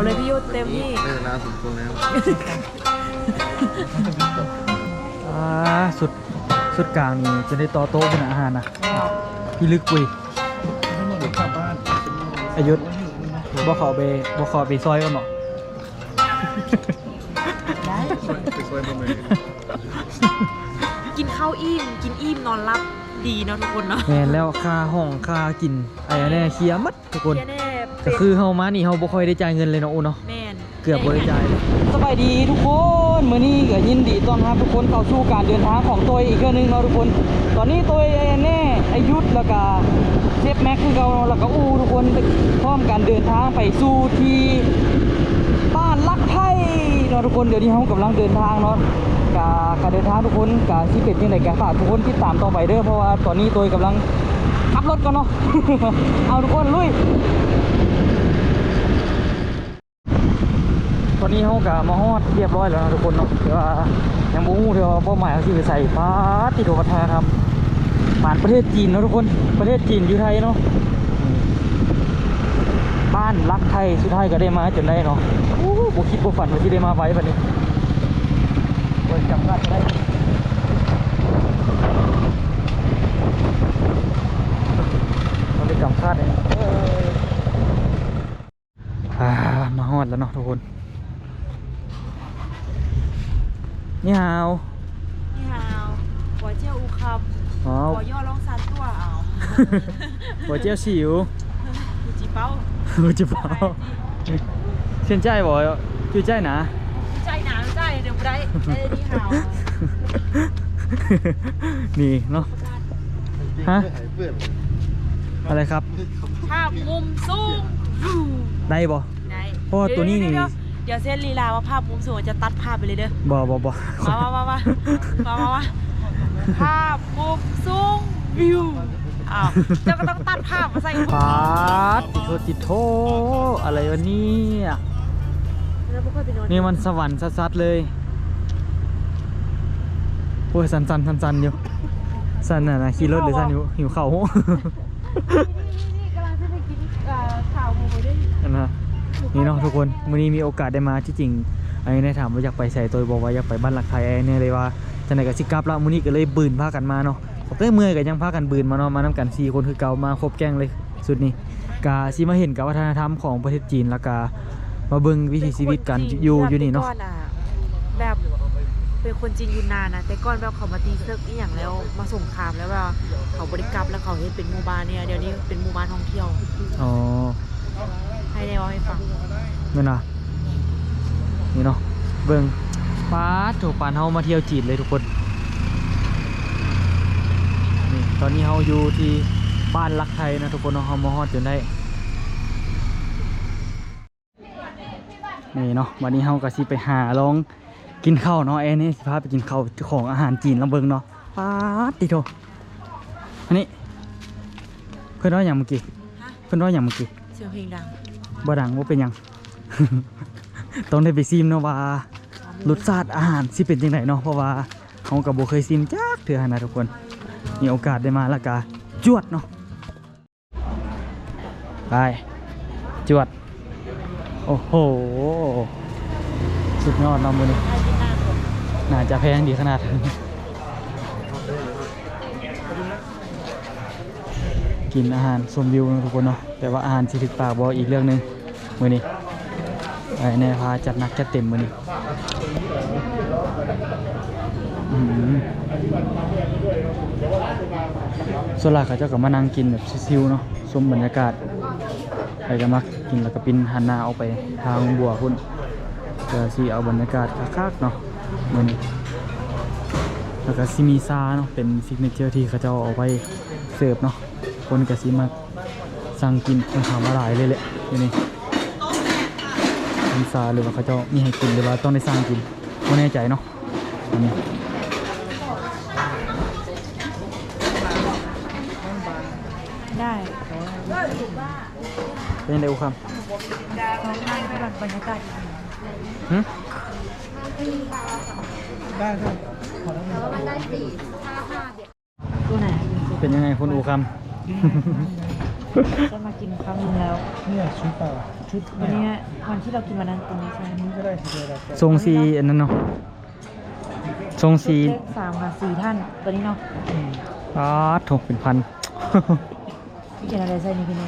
เอาเลยพี่ยุทธเต็มที่ได้เวลาสมควรแล้วอ่าสุดสุดกลางนี่จะได้ต่อโต๊ะเป็นอาหารนะพี่ลึกปุยไม่หมดเดี๋ยวกลับบ้านอายุธบ่ขอไปบ่ขอไปซอยกันหรอกได้ไปช่วยทำไมกินข้าวอิ่มกินอิ่มนอนรับดีเนาะทุกคนเนาะแม่นแล้วค่าห้องค่ากินไอ้อันนี้เคลียร์หมัดทุกคนเพียแน่ ก็คือเฮามานี่เฮาบ่ค่อยได้จ่ายเงินเลยเนาะโอ้เนาะแม่นเกือบบ่ได้จ่ายสบายดีทุกคนมื้อนี้ก็ยินดีต้อนรับทุกคนเข้าสู่การเดินทางของตัวอีกเทื่อนึงเนาะทุกคน ตอนนี้ตัวไอ้แน่อายุธแล้วก็เชฟแม็กคือเก่าเนาะแล้วก็อู้ทุกคนพร้อมการเดินทางไปสู่ที่บ้านลักไทยเนาะทุกคนเดี๋ยวนี้เรากำลังเดินทางเนาะกาการเดินทางทุกคนกาที่เป็นยังไงกาฝากทุกคนติดตามต่อไปเด้อเพราะว่าตอนนี้ตัวกำลังขับรถกันเนาะเอาทุกคนลุย ตอนนี้เขากะมาฮอดเรียบร้อยแล้วนะทุกคนเนาะแต่ว่ายังงูเด้อว่าเป้าหมายเขาสิไปใส่ฟ้าติดโดวัฒนธรรมผ่านประเทศจีนเนาะทุกคนประเทศจีนอยู่ไทยเนาะบ้านรักไทยสุดท้ายก็ได้มาจนได้เนาะโอ้โหคิดบ่ฝันว่าที่ได้มาไว้แบบนี้โอ้ยจำได้ได้เราได้จำคาดเลยมาฮอดแล้วเนาะทุกคน นี่ฮาวนี่ฮาวหัวเจียวอูคอ๋อำหัวย่อลองซันตัวเอาหัวเจียวฉิวดูจีเป้าหัวเจียวเปล่าเส้นใจบ่คือใจนะใจหนาใจเดี๋ยวบ่ได้เอ้ยนี่ฮาวนี่เนาะฮะหายเปื่อนอะไรครับภาพมุมสูงวู้ได้บ่ไหนเพราะว่าตัวนี้นี่ เดี๋ยเดี๋ยวเส้นลีลาว่าภาพมุมสูงจะตัดภาพไปเลยเด้อบ่บ่บ่มามามามามามามาภาพมุมสูงวิวอ้าวเจ้าก็ต้องตัดภาพมาใส่ปาดติโทติโทอะไรวะเนี่ยแล้วพวกเขาไปนอนนี่มันสวรรค์ชัดๆเลยโอ้ยสันสันสันสันอยู่สันน่ะนะขี่รถหรือสันหิวหิวเข่าวนี่นี่กำลังจะไปกินข่าวหมูด้วย อันนะ นี่เนาะทุกคนวันนี้มีโอกาสได้มาที่จริงไอ้เนี่ยถามว่าอยากไปใส่ตัวบอกว่าอยากไปบ้านหลักไทยไอ้เนี่ยเลยว่าจะไหนกับสิกับละมื้อนี้ก็เลยบืนพากันมาเนาะเต้ยเมื่อยก็ยังพากันบืนมาเนาะมานํกันสี่คนคือเก่ามาครบแก๊งเลยสุดนี้กาสิมาเห็นกับวัฒนธรรมของประเทศจีนแล้วก็มาเบิ่งวิถีชีวิตกันอยู่อยู่นี่เนาะแบบเป็นคนจีนยูนานนะแต่ก่อนแบบเขามาตีเซิร์กอีหยังแล้วมาสงครามแล้วแบบเขาบริกรรมแล้วเขาเห็นเป็นหมู่บ้านเนี่ยเดี๋ยวนี้เป็นหมู่บ้านท่องเที่ยวอ๋อ ให้ได้เว่าให้ฟังนี่นะนี่เนาะเบิ่งป้าดถูกปานเฮามาเที่ยวจีนเลยทุกคนนี่ตอนนี้เฮาอยู่ที่บ้านรักไทยนะทุกคนเนาะเฮามาฮอดจนได้นี่เนาะวันนี้เฮาก็สิไปหาลองกินข้าวเนาะแอนนี่สิพาไปกินข้าวของอาหารจีนลำเบิงเนาะป้าดติโทอันนี้เพื่อนว่าอย่างเมื่อกี้ฮะเพื่อนว่าอย่างเมื่อกี้เสียงเพลงดัง บ่ดังว่าเป็นยัง ต้องได้ไปซิมเนาะว่ารสชาติอาหารสิเป็นจังไดเนาะเพราะว่าเขากับโบเคยซิมจักเทื่อหั้นนะทุกคนมีโอกาสได้มาล้วก็จวดเนาะไปจวด โอ้โห สุดยอดเนาะมือนี้น่าจะแพงดีขนาดนั้กินอาหารชมวิวนะทุกคนเนาะ แต่ว่าอาหารสิถึกปากบ่อีกเรื่องหนึงมือนี้ไอ้แน่พาจัดหนักจัดเต็มมือนี้ส่วนหลักเขาเจ้าก็มานั่งกินแบบชิวๆเนาะชมบรรยากาศใครก็มักกินแล้วก็ปินหันหน้าออกไปทางบัวพุ่นก็สิเอาบรรยากาศคักๆเนาะมือนี้แล้วก็ซิมีซาเนาะเป็นซิกเนเจอร์ที่เขาเจ้าเอาไปเสิร์ฟเนาะคนก็สิมา สั่งกินค่อนข้างว่าหลายเลยแหละอยู่นี่ซิซาหรือว่าเขาเจ้ามีให้กินหรือว่าต้องได้สั่งกินบ่แน่ใจเนาะอันนี้ได้เป็นยังไงอูครับเขาให้แบบบรรยากาศดีหึได้ได้ตัวไหนเป็นยังไงคุณอูค จะมากินครั้งหนึงแล้วเนี่ยชุดเปล่าชุดวันเนี่ยเนี้ยวันที่เรากินวันนั้นตรงนี้ใช่ไหมนี้ก็ได้ทีเดียวแล้วแต่ทรงสีอันนั้นเนาะทรงสีเลขสามค่ะสี่ท่านตัวนี้เนาะอืมอ๋อถูกเป็นพัน พี่เขียนอะไรใส่นี่พี่เน่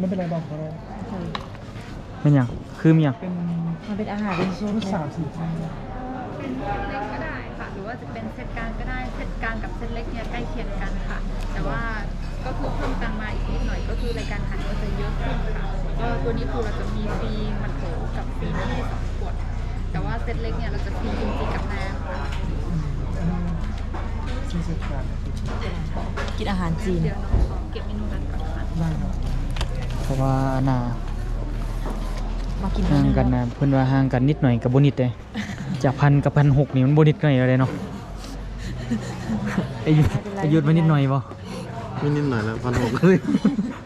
ไม่เป็นไรบอกเขาเลยใช่เป็นหยังคือมีหยังเป็นมันเป็นอาหารเป็นชุดชุดสามสี่พันเล็กก็ได้ค่ะ หรือว่าจะเป็นเซตกลางก็ได้ เซตกลางกับเซตเล็กเนี่ยใกล้เคียงกันค่ะ แต่ว่า ก็คือเพิ่มตังค์มาอีกนิดหน่อยก็คือรายการอาหารก็จะเยอะขึ้นค่ะก็ตัวนี้คือเราจะมีฟรีหมันโถกับฟรีที่สองขวด แต่ว่าเซตเล็กเนี่ยเราจะฟรีกิมจิกับน้ำค่ะชุดเซ็ตการกินอาหารจีน เดี๋ยวน้องขอเก็บเมนูนั้นก่อนค่ะได้ครับเพราะว่าหนามากินห่างกันนะเพิ่นว่าห่างกันนิดหน่อยกับบ่นิดเลยจากพันกับพันหกนี่มันบ่นิดหน่อยเลยเนาะอายุอายุมันนิดหน่อยบ่ ไม่นิดหน่อยแล้วพันหกเลย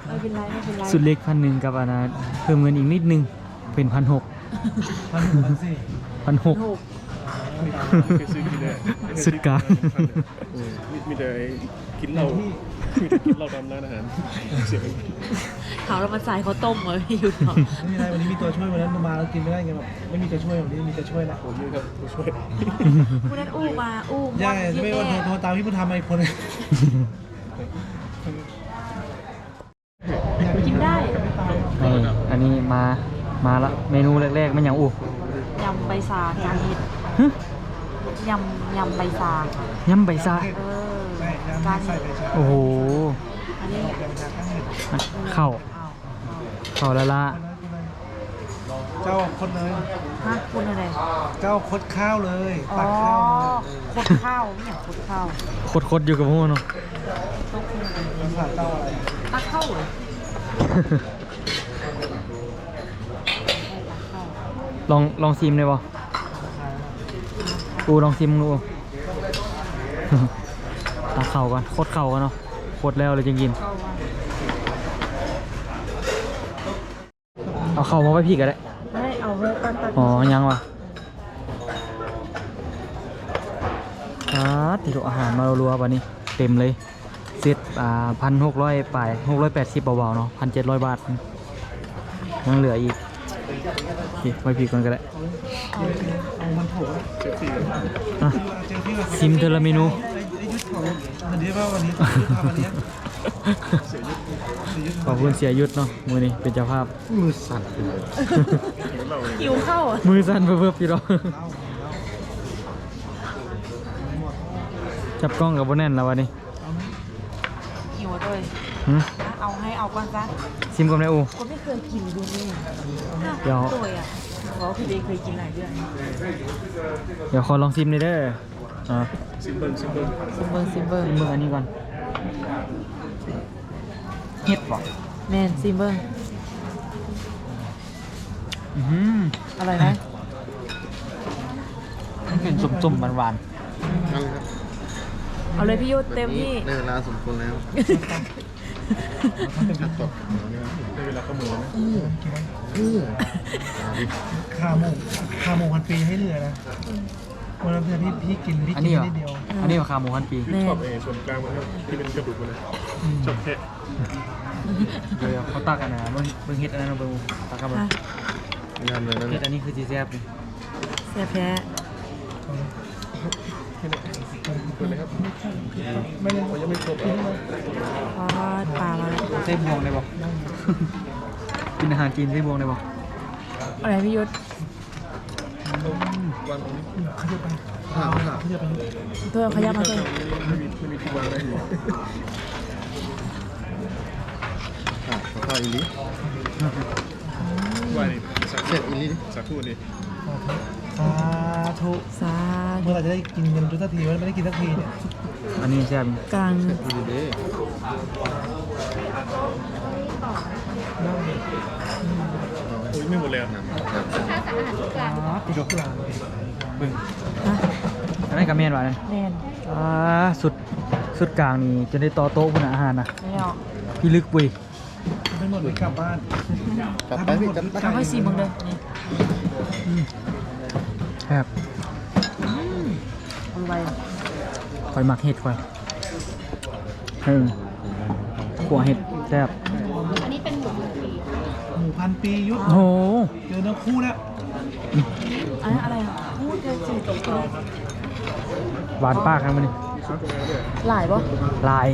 ไม่เป็นไรไม่เป็นไรสุดเล็กพันหนึ่งกับอันนะเพิ่มเงินอีกนิดนึงเป็นพันหกพันหกพันสี่พันหกถูกเคยซื้อกินเลยสุดกลางมีมีแต่กินเหล้ามีแต่กินเหล้าตามร้านอาหารเสียไปเขาเรามาใส่เขาวต้มเหรอพี่ยุทธเนาะไม่มีอะไรวันนี้มีตัวช่วยวันนั้นมาแล้วกินไม่ได้ไงแบบไม่มีตัวช่วยวันนี้มีตัวช่วยแล้วผมนี่ครับผู้ช่วยผู้นั้นอู้มาอู้ย่าจะไม่ว่าโทรโทรตามพี่พุทธทำมาอีกคนเลยกินได้ นี่อันนี้มามาละเมนูแรกๆมันหยังอู้ยำใบซากางเห็ดฮึยำยำใบซายำใบซาเออใช่น้ำการใส่เห็ดไปใช่โอ้โหอันนี้เข้าอ้าวเข้าละละเจ้าคดเลยฮะคุณอะไรเจ้าคดข้าวเลยอ๋อตักข้าวเลยคดข้าวไม่อยากคดข้าวโคตรๆอยู่กับพวกเนาะภาษาเจ้าอะไรตักข้าวเหรอ ลองลองซิมเลยบ่กูลองซิมดูตักเข่าก่อนโคตรเข่ากันเนาะโคตรแล้วเลยจริงๆข้าวว่าเอาเข่ามาไว้พี่ก็ได้ไม่เอาเรื่องตักตักอ๋อยังวะอ่าติดอาหารมารัวๆวันนี้เต็มเลยเซตอ่าพันหกร้อยปลายหกร้อยแปดสิบเบาๆเนาะพันเจ็ดร้อยบาทยังเหลืออีก โอเคไว้พี่ก่อนก็ได้เอามันโถเซฟซี่อะเจอพี่ก่อนซิมเทอร์เมนูไอ้ไอ้ยุทธเขาวันนี้ว่าวันนี้ต้องยุทธพามาเลี้ยงเสียยุทธเสียยุทธขอบคุณเสียยุทธเนาะมือนี้เป็นเจ้าภาพ มือสั่นเหล้าเองหิวข้าวเหรอมือสั่นเพิ่มๆพี่รองเล่าเล่าจับกล้องกับโบแน่นแล้ววันนี้หิวด้วยหึ เอาให้เอาก่อนซะซิมก่อนได้อูคนไม่เคยกินดูนี่เดี๋ยวตัวอะเพราะพี่เบย์เคยกินหลายเดือนเดี๋ยวขอลองซิมเลยเด้ออ่าซิมเบิลซิมเบิลซิมเบอร์ซิมเบอร์ซิมเบอร์อันนี้ก่อนเฮ็ดบ่แมนซิมเบอร์อื้อหืออร่อยไหมมันเป็นส้มๆหวานนั่นครับเอาเลยพี่ยุทธเต็มที่ได้เวลาสมควรแล้ว จัดตกได้เวลาเข้ามือนะข้าวโมงข้าวโมงพันปีให้เหลือนะวันนั้นพี่พี่กินพี่อันกินี้นเหรอ นิดเดียวอันนี้เหรอขาหมูพันปีชอบเอส่วนกลางมันครับที่เป็นกระดูกมันนะชอบแค่เดี๋ยวเขาตักอันนะเบิ่งเบิ่งเฮ็ดอันนั้นเอาเบิ่งตักกันเบิ่งอะงานเลยนั่นเฮ็ดอันนี้คือจีแซ่บเลยเสียแพ้เปิดเลยครับไม่ได้ยังไม่ครบอะทอดปลามาแล้วเส้นบวงได้บ่กินอาหารจีนเส้นบวงได้บ่อะไรพี่ยุทธวางตรงนี้ขยับไปข้าวขยับไปตัวขยับมาตัวไม่มีไม่มีที่วางได้อยู่อะข้าวอีลิว่านี่สักเสร็จอีลิสักทู่นี่สา ธุซาเมื่อไหร่จะได้กินเงินทุกทีวันไม่ได้กินสักทีเนี่ยอันนี้แซ่บกลางอีลิเด้นั่งเลยโอ้ยไม่หมดเลยอะค่าสารอาหารทุกกลางติดกลางเบิ่งฮะอันนั้นก็แม่นว่านั่นแมนอ่าสุดสุดกลางนี่จนได้ต่อโต๊ะพุ่นน่ะอาหารน่ะไม่เอาพี่ลึกปุ้ยไม่หมดเลยกลับบ้านกลับไปพี่กลับไปเอาให้ซีมึงเลยนี่ครับเอา ไว้คอยหมักเห็ดคอยเออขัวเห็ดแซ่บอันนี้เป็นหมูหมูปีค่ะหมูพันปียุทธโอ้โหเจอเนื้อคู่แล้วอันนั้นอะไรอะพูดเจอจืดตัวหวานปากครับมันนี่หลายปะลาย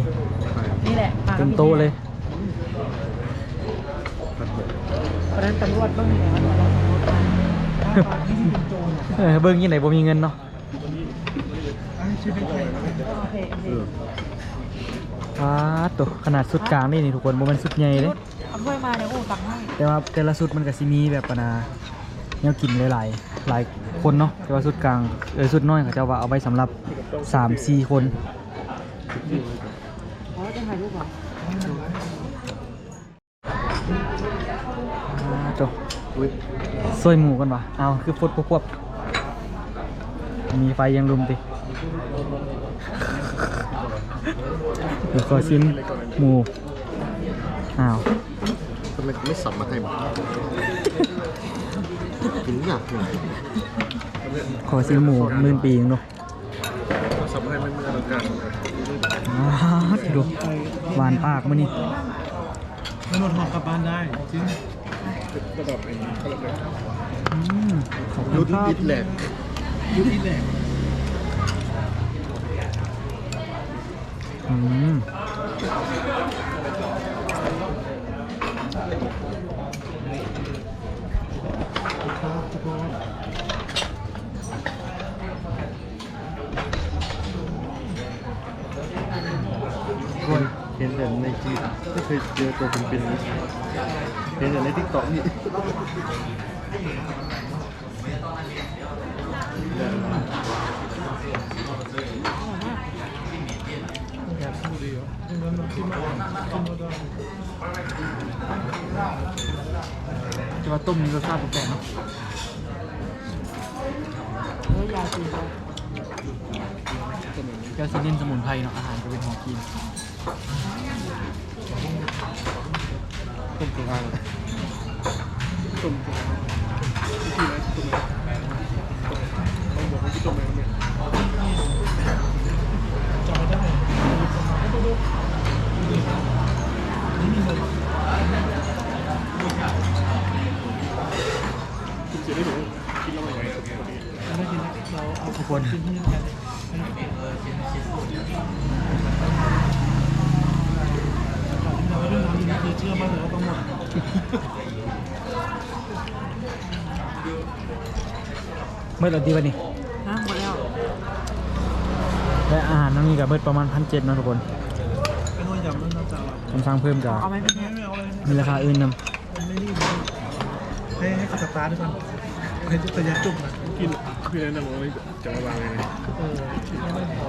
นี่แหละาเต็มโต๊ะเลยวันนั้นตำรวจเบ้างเนี่ยวันนั้นตำรวจมาเออเบิ่งยี่ไหนบ่มีเงินเนาะ ว้าดตัวขนาดสุดกลางนี่นี่ทุกคนบ่แมันสุดใหญ่เลยเอาถ้วยมาเดี๋ยวโอ้ตักให้แต่ว่าแต่ละสุดมันก็สิมีแบบปะนาแนวกินหลายๆหลายคนเนาะแต่ว่าสุดกลางเออสุดน้อยเขาเจะว่าเอาไว้สำหรับ3 4คนอ๋อจะถ่ายรูปเหรออ่าตัวซอยหมูกันวะเอาคือฟดควบๆมีไฟยังลุมติ เดี๋ยวขอชิ้นหมูอ้าวทำไมไม่สับมาให้บ้างกินยากเลยขอชิ้นหมูมื่นปีเนาะสับมาให้ไม่ไม่อลังการอ้าวดูหวานปากมันนี่มนุษย์หอบกลับบ้านได้จริงระดับไอ้เขาเรียกอะไรอืมขอบคุยุณทธครับดิดแหลกยุทธอีแหลก อืม คนเห็นแต่ในจีนไม่เคยเจอตัวเป็นๆนี้เห็นแต่ในทิกตอกนี่ อยากสู้ ดีเหรอตรงนั้นมันกินมากินมาได้จะว่าต้มนี่รสชาติแปลกๆเนาะเฮ้ยยาจีนเลยเจ้าซีนินสมุนไพรเนาะอาหารจะเป็นของกินต้มกลางต้มกลางที่ไหนต้มต้องบอกว่าที่ต้มอะไรเนี่ย จำไม่ได้นี่มีหมด คุณเสียได้หรือกินแล้วไม่ไหวพอดี ไม่กินเราเอา ทุกคน กินที่นี่กันเราเรื่องทำนี้คือเชื่อมั่นเลยว่าต้องหมด เมื่อตอนที่วันนี้นะหมดแล้วและอาหารนั่นนี่กับเบิดประมาณพันเจ็ดนาะทุกคนเป็นว่ายำมันน่าจะอร่อยคำสั่งเพิ่มกับเอาไหมพี่ไม่เนี่ยไม่เอาเลยมีราคาอื่นนไม่รีบให้ให้เขาสตาร์ทด้วยกันให้จุดระยะจุ่มนะกินพี่แนะนำว่าจะมาวางยังไงเออไม่พอ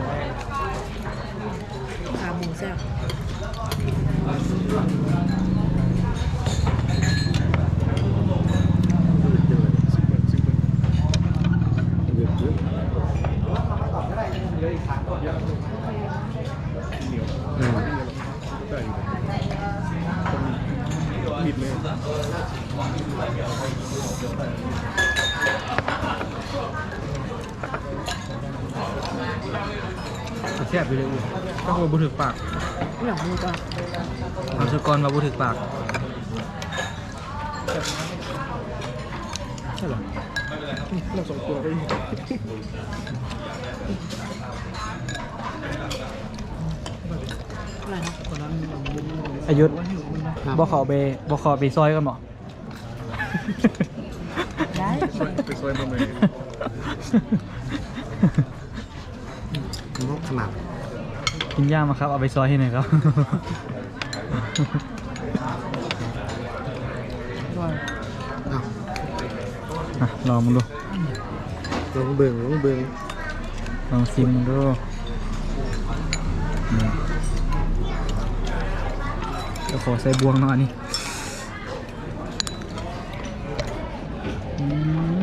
ขาหมูแซ่บ ซิมเปิลซิมเปิลเยอะเยอะเหนียวได้อยู่บิดเลยำ แซ่บไปเลยอุ้ยก็คือบุถึกปากไม่อยากมูจ้ะเอาสกรมาบุถึกปากใช่เหรอเราสองตัวก็ยังอะไรนะคนนั้นอายุว่าหิวมันนะบ่ขอไปบ่ขอไปซอยกันบ่ได้ไปซอยมาใหม่ ขนาด กินย่างมาครับเอาไปซอยให้หน่อยครับด้วยอะลองมาดูลองเบิ่งลองเบิ่งลองซิมดูอืมเดี๋ยวขอใส่บวงหน่อยอันนี้อื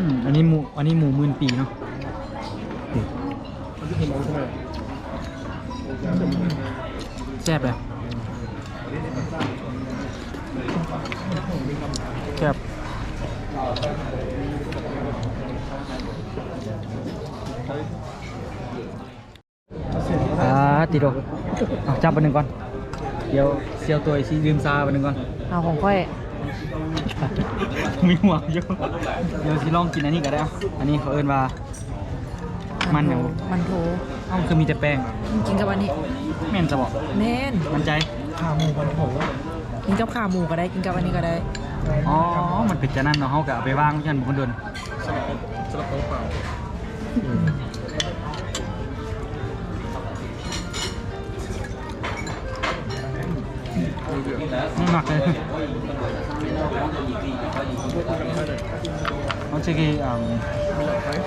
มอันนี้หมูอันนี้หมูหมื่นปีเนาะ แซ่บเลยแซ่บอ่าติดโดเอาจับอันหนึ่งก่อน เดี๋ยวเซียวตัวสิลืมซาไปหนึงก่อน เอาของค่อย มีหัวอยู่เดี๋ยวสิลองกินอันนี้ก็ได้อะอันนี้เขาเอิ้นว่า มันหยังมันโถเอ้าคือมีแต่แป้งมึงกินกับอันนี้แม่นจะบอกแม่นมันใจ ขาหมูมันโถกินกับขาหมูก็ได้กินกับอันนี้ก็ได้อ๋อ มันเป็นจะนั่นเนาะเฮาก็เอาไปวางที่นั่นบ่คนเดินสลับสลับโต๊ะเปล่าไม่หมักเลยเขาจะกินอ่า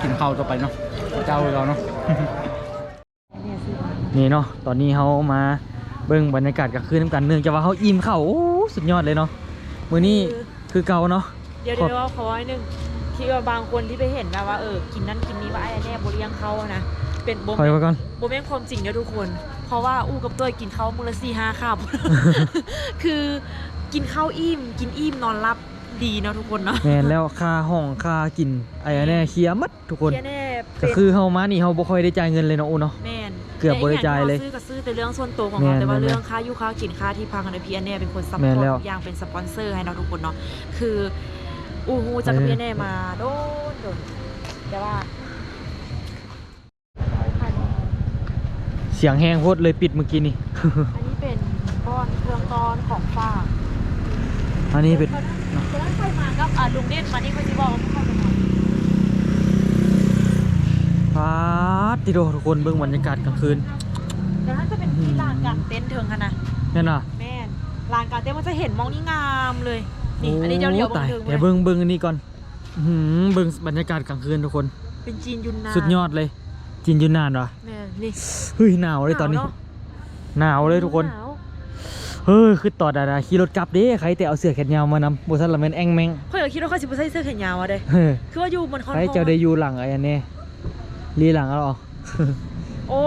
กินข้าวต่อไปเนาะเจ้าเราเนาะ นี่เนาะตอนนี้เขามาเบิ่งบรรยากาศกลางคืนน้ำกันเนื่องจากว่าเขาอิ่มข้าวโอ้สุดยอดเลยเนาะมื้อนี้คือเก่าเนาะเดี๋ยวครัเดี๋บยวขอให้หนึ่งที่ว่าบางคนที่ไปเห็นแบบว่าเออกินนั่นกินนี้ว่าไอ้แน่บริยังเขาอะนะเป็นโบคอยไว้ก่อนโบแม่นความจริงเด้อทุกคน เพราะว่าอู้กับตัวกินข้าวมื้อละสี่ห้าคาบคือกินข้าวอิ่มกินอิ่มนอนรับดีเนาะทุกคนเนาะแม่นแล้วค่าห้องค่ากินไอ้อันแน่เคลียร์หมัดทุกคนเที่ยแน่ ก็เป็นคือเฮามานี่เฮาบ่ค่อยได้จ่ายเงินเลยเนาะอูเนาะแม่นเกือบบ่ได้จ่ายเลยแต่อีกอางที่รซื้อก็ซื้อแต่เรื่องส่วนตัวของแม่เรานแต่ว่าแม่นเรื่องค่าอยู่ค่ากินค่าที่พักอันนี้พี่อันแน่เป็นคนซัพพแม่อร์นตแล้วทุกอย่างเป็นสปอนเซอร์ให้เราทุกคนเนาะคืออู้ฮูจากกับพี่อันแน่มาโดนโดนแต่ว่าเสียงแห้งโพดเลยปิดเมื่อกี้นี่อันนี้เป็นก้อนเครื่องก้อนของฝากอันนี้เป็นตอนนั้นใครมากับอ่าลุงเด่นมานี่เขาจะบอกว่าเข้าไปหน่อย ฟาด ติโดทุกคนเบิ่งบรรยากาศกลางคืนแต่ถ้าจะเป็นที่ลานกลางเต็นท์เถิงค่ะนะนั่นน่ะแม่นลานกลางเต็นท์มันจะเห็นมองนี่งามเลยนี่อันนี้เดี๋ยวเดี๋ยวโอ้ตายเถิงเดี๋ยวเบิ่งเบิ่งอันนี้ก่อนอื้อหือเบิ่งบรรยากาศกลางคืนทุกคน เป็นจีนยุนนานสุดยอดเลยจินอยูนานวะแม่นนี่เฮ้ยหนาวเลยตอนนี้หาวเะหนาวเลยทุกคนหาวเฮ้ยคือต่อดาดาขี่รถกลับเด้ใครแต่เอาเสื้อแขนยาวมานำบ่ทันละแม่นแองแมงค่อยก็คิดว่าเขาจะไปใส่เสื้อแขนยาวอะเด้เฮ้ยคือว่าอยู่บนคอนใครเจ้าได้อยู่หลังไอ้อันนี้ลีหลังเอาเหรอ โอ้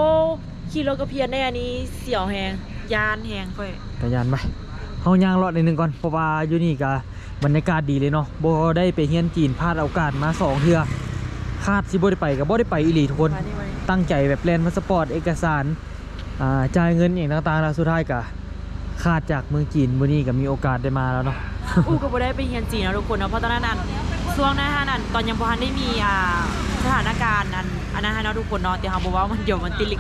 ขี่รถกระเพียนแน่นี้เสียวแหงยานแหงค่อยกระยานไปเฮาย่างเลาะนิดนึงก่อนเพราะว่าอยู่นี่ก็บรรยากาศดีเลยเนาะบ่ได้ไปเฮียนจีนพลาดโอกาสมาสองเทื่อคาดสิบ่ได้ไปก็บ่ได้ไปอีหลีทุกคนมานี่มานี่ตั้งใจแบบแลนพาสปอร์ตเอกสารอ่าจ่ายเงินอย่างต่างๆแล้วสุดท้ายก็ขาดจากเมืองจีนมื้อนี้ก็มีโอกาสได้มาแล้วเนาะอู้ก็บ่ได้ไปเฮียนจีนนะทุกคนเนาะเพราะตอนนั้นนั่น ช่วงนั้นนั่นตอนยังบ่ทันได้มีอ่าสถานการณ์อันอันนั้นให้เนาะทุกคนเนาะแต่เฮาบอกว่ามันเดี๋ยวมันติดลิข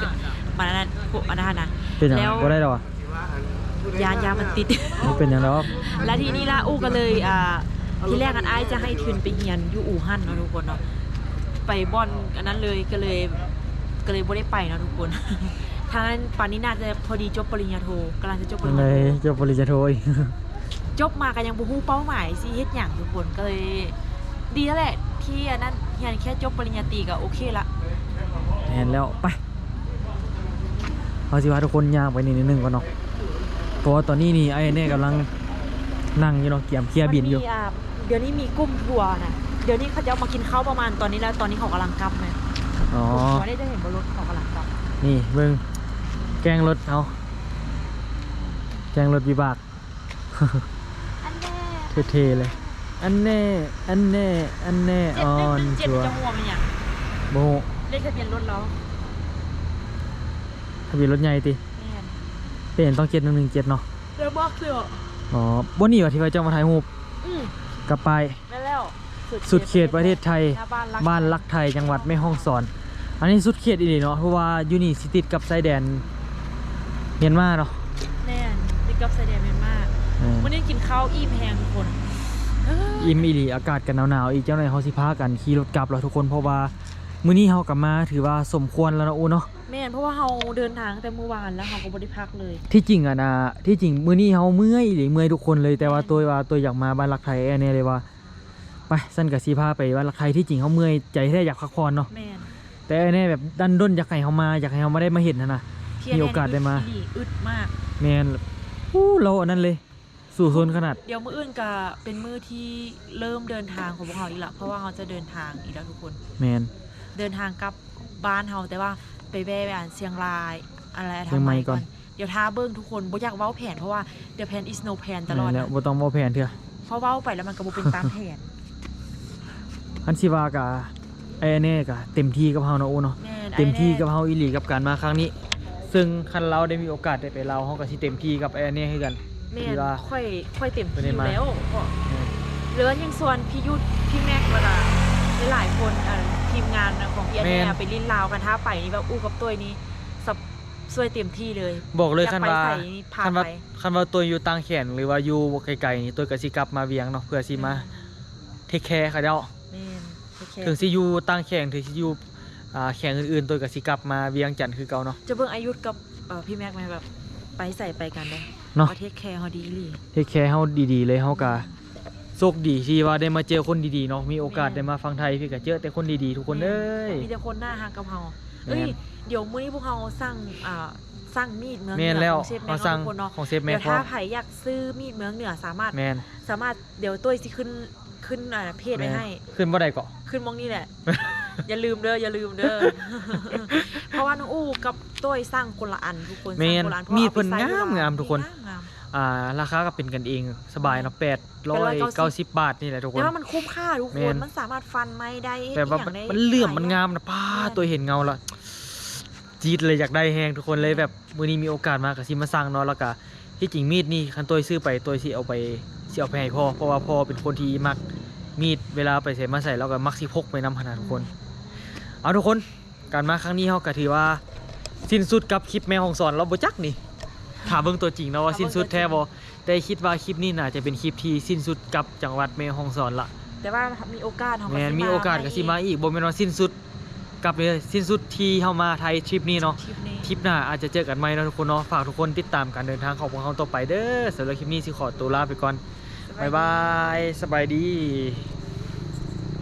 มันอันนั้นพวกอันนั้นนะเป็นหยังแล้วบ่ได้ดอกอะยานยามันติดบ่เป็นหยังดอกและทีนี้ล่ะอู้ก็เลยอ่าที่แรกอันอ้ายจะให้ทุนไปเฮียนอยู่อู่ฮั่นเนาะทุกคนเนาะไปบ่อนอันนั้นเลยก็เลยก็เลยบ่ได้ไปเนาะทุกคนทางนั้นปานนี้น่าจะพอดีจบปริญญาโทกำลังจะจบปริญเลญาโทยจบปริญญาโทอีก จบมาก็ยังบ่ฮู้เป้าหมายสิเฮ็ดหยังทุกคนก็เลย ดีแล้วแหละที่อันนั้นเฮียนแค่จบปริญญาตรีก็โอเคละเห็นแล้วไปเอาสิว่าทุกคนย่างไปนิดนึงก่อนเนาะเพราะว่าตอนนี้นี่ไอ้เนี่ยกำลังนั่งอยู่เนาะเกียมเคลียร์บินอยู่ มัมีาเดี๋ยวนี้มีกลุ่มทัวร์นะเดี๋ยวนี้เขาจะเอามากินข้าวประมาณตอนนี้แล้วตอนนี้เขากำลังกลับนะอ๋อวันนี้จะเห็นบนรถเขากำลังกลับนี่เบิ่งแกงรถเอาแกงรถวิบาก อันแน่เท่ๆเลย อันแน่อันแน่อันแน่เจ็ดอหอนึ่งนหนึ่งเจ็ดชัวจะหัวมันอย่างโมโหเลขทะเบียนรถเราทะเบียนรถใหญ่ติแม่นเป็นต้องเจ็ดหนึ่งหนึ่งเจ็ดเนาะเรือบอกเลยอะอ๋อบนนี่ว่าที่ว่าเจ้ามาถ่ายรูปอืมกลับไปแม่นแล้วสุดเขตประเทศไทยหน้าบ้านรักบ้านลักไทยจังหวัดแม่ฮ่องสอน อันนี้สุดเขตอีหลีเนาะเพราะว่าอยู่นี่สิติดกับชายแดนเมียนมาเนาะแน่นติดกับไซเดนเมียนมาเออวันนี้กินข้าวอิ่มแหงทุกคนเอ้ยอิ่มอีหลีอากาศกันหนาวๆอีกเจ้าหน่อยเฮาสิพากันขี่รถกลับแล้วทุกคนเพราะว่ามื้อนี้เฮากลับมาถือว่าสมควรแล้วนะอูเนาะแม่นเพราะว่าเราเดินทางตั้งแต่เมื่อวานแล้วเราก็บ่ได้พักเลย ที่จริงอะนะที่จริงมื้อนี้เฮาเมื่อยอีหลีเมื่อยทุกคนเลยแต่ว่าตัวว่าตัวอยากมาบ้านรักไทยแอเนี่ยเลยว่าไปสั้นกับสีพาไปบ้านรักไทยที่จริงเฮาเมื่อยใจแท้อยากพักผ่อนเนาะแม่นแต่ไอ้เนี่ยแบบดันด้นอยากให้เฮามาอยากให้เฮามาได้มาเห็นนะนะเพียรมีโอกาสได้มาแน่นี่อึดมากแม่นอู้เราอันนั้นเลย สู่โซนขนาด เดี๋ยวมื้ออื่นก็เป็นมื้อที่เริ่มเดินทางของพวกเราอีกละเพราะว่าเราจะเดินทางอีกแล้วทุกคน แม่นเดินทางกลับบ้านเฮาแต่ว่าไปแวะไปอ่านเชียงรายอะไรเชียงใหม่ก่อน เดี๋ยวท้าเบิ้งทุกคนบ่อยากเว้าแผนเพราะว่า the plan is no plan ตลอดแม่นแล้วนะบ่ต้องบ่แผนเถอะเพราะเว้าไปแล้วมันก็บ่เป็นตามแผนอันสิว่าก็ไอ้เนี่ยก็เต็มที่กับเฮาเนาะโอ้เนาะแน่นเต็มที่กับไอ้แน่เฮาอีหลีกับการมาครั้งนี้ ซึ่งคันเราได้มีโอกาสได้ไปลาวเฮาก็สิเต็มที่กับไอ้อันนี้คือกัน แม่ที่นว่า ค่อยค่อยเต็มไม่ที่ได้อยู่มา แล้วเพราะเหลือยังส่วนพี่ยุทธพี่แม็กแล้วก็หลายๆคนอ่าทีมงานของพี่แอนแม่แน่นไปลิ้นลาวกันท้าไปนี่แบบอู้กับตัวนี้สับช่วยเต็มที่เลย บอกเลยอยากคันไปว่าใส่นี่พาคันว่าไป คันว่าตัวอยู่ต่างแขนหรือว่าอยู่ไกลๆนี่ตัวก็สิกลับมาเวียงเนาะเพื่อสิมาเทคแคร์เขาเจ้า แม่นโอเคถึงสิอยู่ต่างแขงถึงสิอยู่อ่าแขงอื่นๆตัวก็สิกลับมาเวียงจันทน์คือเก่าเนาะ จะเบิ่งอายุธกับเอ่อพี่แม็กไหมแบบไปใส่ไปกันได้ เนาะประเทศแคร์เฮาดีอีหลีเทคแคร์เฮาดีๆ เลยเฮาก็โชคดีที่ว่าได้มาเจอคนดีๆเนาะมีโอกาสได้มาฟังไทยพี่ก็เจอแต่คนดีๆทุกคนเอ้ยมีแต่คนหน้าฮักกับเฮาแม่นเอ้ยเดี๋ยวมื้อนี้พวกเฮาสร้างอ่าสร้างมีดเมืองเหแม่นืนแล้วของเชฟแม็เฮากสั่งทุกคนเนาะของเซฟแม็เดี๋กยวพร้อถ้ามไผอยากซื้อมีดเมืองเหนือสามารถแม่นสามารถเดี๋ยวตุ้ยสิขึ้นขึ้นอ่าเพจไว้แม่นให้ ขึ้นบ่ได้เกาะขึ้นมองนี่แหละ อย่าลืมเด้ออย่าลืมเด้อเพราะว่าน้องอู้กับตุ้ยสร้างคนละอันทุกคนแม่นสร้างคนละอันพราะมีดอาไปเพิ่นใส่งามเวลงามทุกคนงามอ่าราคาก็เป็นกันเองสบายเนาะ890บาทนี่แหละทุกคแต่นว่ามันคุ้มค่าทุกคแม่นนมันสามารถฟันไม้ได้แบบว่าอหย่างได้มันเหลื่อมมันหลยงามนะป้าตัวเห็นเงาและจี๊ดเลยอยากได้แฮงทุกคนเลยแบบมื้อนี้มีโอกาสมาก็สิมาสั่งเนาะแล้วก็ที่จริงมีดนี่คันตัวซื้อไปตัวสิเอาไปสิเอาไปให้พ่อเพราะว่าพ่อเป็นคนที่มัก มีดเวลาไปใส่มาใส่แล้วก็มักสิพกไปนำขนาดทุกคน เอาทุกคนการมาครั้งนี้เฮาก็ถือว่า สิ้นสุดกับคลิปแม่ห้องสอนเราบ่จักนี่ถามเบิ่งตัวจริงเนาะว่าสิ้นสุดแท้บ่แต่คิดว่าคลิปนี้น่าจะเป็นคลิปที่สิ้นสุดกับจังหวัดแม่ห้องสอนละแต่ว่ามีโอกาสเฮาก็แม่นสิมีโอกาสก็สิมาอีกบ่แม่นว่าสิ้นสุดกลับเลยสิ้นสุดที่เฮามาไทยทริปนี้เนาะทริปนี้ทริปหน้าอาจจะเจอกันใหม่เนาะทุกคนเนาะฝากทุกคนติดตามการเดินทางของพวกเราต่อไปเด้อสำหรับคลิปนี้สิขอตัวลาไปก่อน บ๊ายบาย สบายดี